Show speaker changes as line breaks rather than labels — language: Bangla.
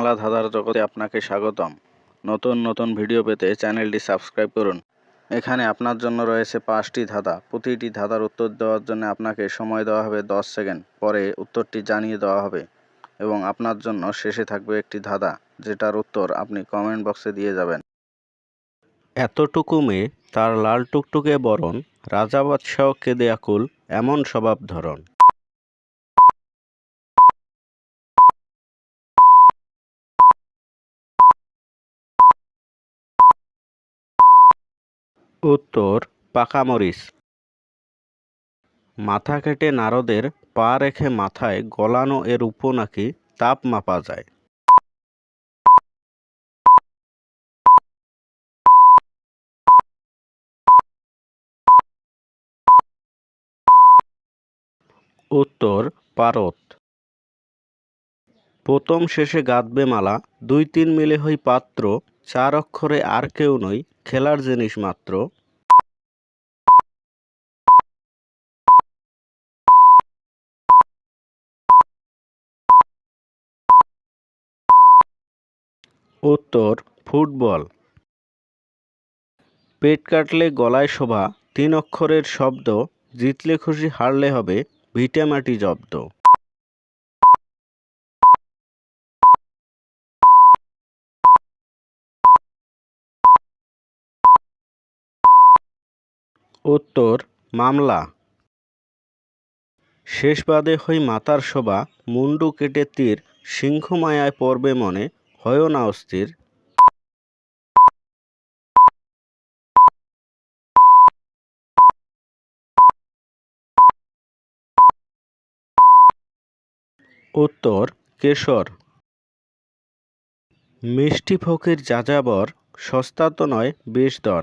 বাংলা ধাঁধার জগতে আপনাকে স্বাগতম। নতুন নতুন ভিডিও পেতে চ্যানেলটি সাবস্ক্রাইব করুন। এখানে আপনার জন্য রয়েছে পাঁচটি ধাঁধা। প্রতিটি ধাঁধার উত্তর দেওয়ার জন্য আপনাকে সময় দেওয়া হবে দশ সেকেন্ড। পরে উত্তরটি জানিয়ে দেওয়া হবে এবং আপনার জন্য শেষে থাকবে একটি ধাঁধা, যেটার উত্তর আপনি কমেন্ট বক্সে দিয়ে যাবেন। এতটুকু মেয়ে তার লাল টুকটুকে বরণ, রাজা বাদশাহ কেঁদে আকুল এমন স্বভাব ধরন উত্তর, পাকা মরিচ। মাথা কেটে নারদের পা রেখে মাথায় গলানো এর উপ নাকি তাপ মাপা যায়। উত্তর, পারত। প্রথম শেষে গাঁদবে মালা, দুই তিন মিলে হই পাত্র চার অক্ষরে আর কেউ নই, খেলার জিনিস মাত্র। উত্তর, ফুটবল। পেট কাটলে গলায় শোভা, তিন অক্ষরের শব্দ, জিতলে খুশি হারলে হবে ভিটেমাটি জব্দ। উত্তর, মামলা। শেষ বাদে হই মাতার শোভা মুন্ডু কেটে তীর সিংহ মায়ায় পড়বে মনে, হয় না অস্থির। উত্তর, কেশর। মিষ্টি ফকির যাযাবর, সস্তা তো নয়, বেশ দর।